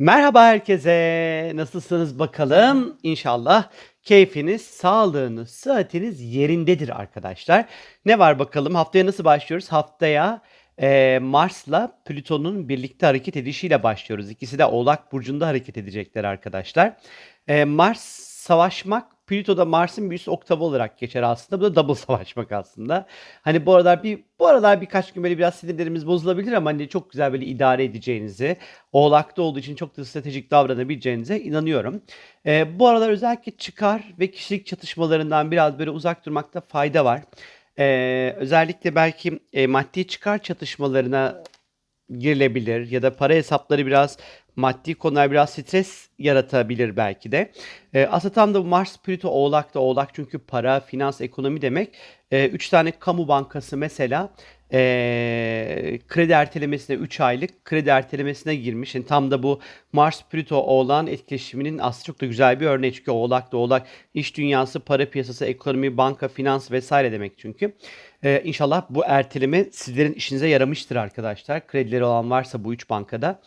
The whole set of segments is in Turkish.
Merhaba herkese. Nasılsınız bakalım? İnşallah keyfiniz, sağlığınız, sıhhatiniz yerindedir arkadaşlar. Ne var bakalım? Haftaya nasıl başlıyoruz? Haftaya e, Mars'la Plüton'un birlikte hareket edişiyle başlıyoruz. İkisi de Oğlak Burcu'nda hareket edecekler arkadaşlar. E, Mars savaşmak Plüto'da Mars'ın bir üst oktavı olarak geçer aslında. Bu da double savaşmak aslında. Hani bu aralar bir bu aralar birkaç gün böyle biraz sinirlerimiz bozulabilir ama hani çok güzel böyle idare edeceğinizi, Oğlak'ta olduğu için çok da stratejik davranabileceğinize inanıyorum. Ee, bu aralar özellikle çıkar ve kişilik çatışmalarından biraz böyle uzak durmakta fayda var. Ee, özellikle belki e, maddi çıkar çatışmalarına girilebilir ya da para hesapları biraz maddi konular biraz stres yaratabilir belki de. E, aslında tam da Mars Plüto Oğlak'ta Oğlak çünkü para, finans, ekonomi demek. E, üç tane kamu bankası mesela e, kredi ertelemesine 3 aylık kredi ertelemesine girmiş. Yani tam da bu Mars Plüto Oğlak'ın etkileşiminin aslında çok da güzel bir örneği. Çünkü Oğlak da Oğlak iş dünyası, para piyasası, ekonomi, banka, finans vesaire demek çünkü. Ee, inşallah bu erteleme sizlerin işinize yaramıştır arkadaşlar. Kredileri olan varsa bu üç bankada.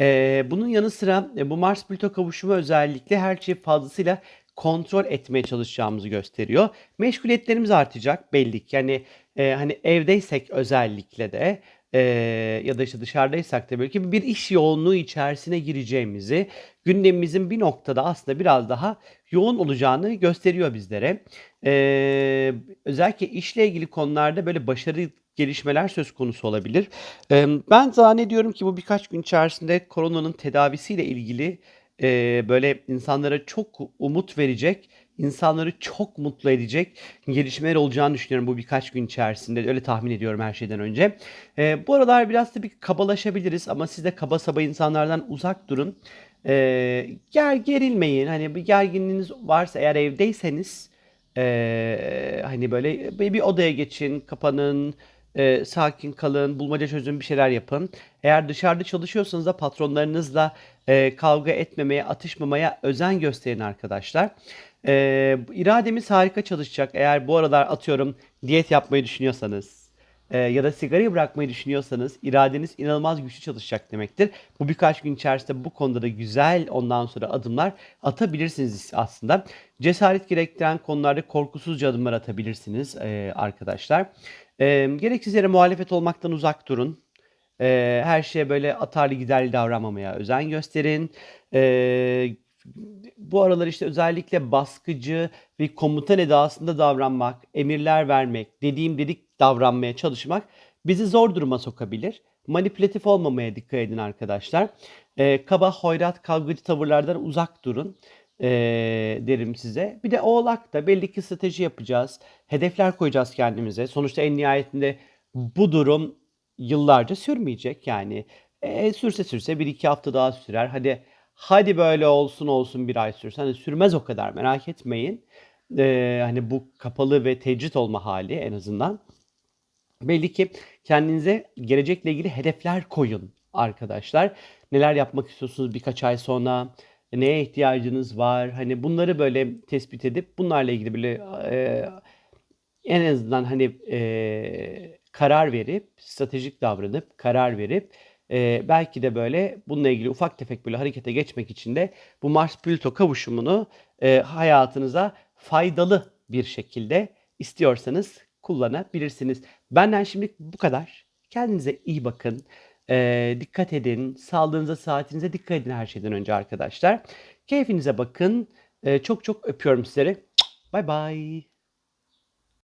Ee, bunun yanı sıra e, bu Mars Plüto kavuşumu özellikle her şeyi fazlasıyla kontrol etmeye çalışacağımızı gösteriyor. Meşguliyetlerimiz artacak belli ki. Yani e, hani evdeysek özellikle de e, ya da işte dışarıdaysak da belki bir iş yoğunluğu içerisine gireceğimizi, gündemimizin bir noktada aslında biraz daha yoğun olacağını gösteriyor bizlere. E, özellikle işle ilgili konularda böyle başarı gelişmeler söz konusu olabilir. Ben zannediyorum ki bu birkaç gün içerisinde koronanın tedavisiyle ilgili böyle insanlara çok umut verecek, insanları çok mutlu edecek gelişmeler olacağını düşünüyorum bu birkaç gün içerisinde. Öyle tahmin ediyorum her şeyden önce. Bu aralar biraz da bir kabalaşabiliriz ama siz de kaba saba insanlardan uzak durun. Ger gerilmeyin. Hani bir gerginliğiniz varsa eğer evdeyseniz e, hani böyle bir odaya geçin, kapanın, e, sakin kalın, bulmaca çözün, bir şeyler yapın. Eğer dışarıda çalışıyorsanız da patronlarınızla e, kavga etmemeye, atışmamaya özen gösterin arkadaşlar. E, irademiz harika çalışacak. Eğer bu aralar atıyorum diyet yapmayı düşünüyorsanız e, ya da sigarayı bırakmayı düşünüyorsanız iradeniz inanılmaz güçlü çalışacak demektir. Bu birkaç gün içerisinde bu konuda da güzel ondan sonra adımlar atabilirsiniz aslında. Cesaret gerektiren konularda korkusuzca adımlar atabilirsiniz e, arkadaşlar. E, gereksiz yere muhalefet olmaktan uzak durun. E, her şeye böyle atarlı giderli davranmamaya özen gösterin. E, bu aralar işte özellikle baskıcı ve komutan edasında davranmak, emirler vermek, dediğim dedik davranmaya çalışmak bizi zor duruma sokabilir. Manipülatif olmamaya dikkat edin arkadaşlar. E, kaba, hoyrat, kavgacı tavırlardan uzak durun e, derim size. Bir de oğlak da belli ki strateji yapacağız. Hedefler koyacağız kendimize. Sonuçta en nihayetinde bu durum yıllarca sürmeyecek. Yani e, sürse sürse bir iki hafta daha sürer. Hadi hadi böyle olsun olsun bir ay sürse. Hani sürmez o kadar merak etmeyin. E, hani bu kapalı ve tecrit olma hali en azından. Belli ki kendinize gelecekle ilgili hedefler koyun arkadaşlar. Neler yapmak istiyorsunuz birkaç ay sonra? Neye ihtiyacınız var? Hani bunları böyle tespit edip bunlarla ilgili böyle e, en azından hani e, karar verip stratejik davranıp karar verip e, belki de böyle bununla ilgili ufak tefek böyle harekete geçmek için de bu Mars Plüto kavuşumunu e, hayatınıza faydalı bir şekilde istiyorsanız kullanabilirsiniz. Benden şimdi bu kadar. Kendinize iyi bakın. E, dikkat edin. Sağlığınıza, saatinize dikkat edin her şeyden önce arkadaşlar. Keyfinize bakın. E, çok çok öpüyorum sizleri. Bye bye.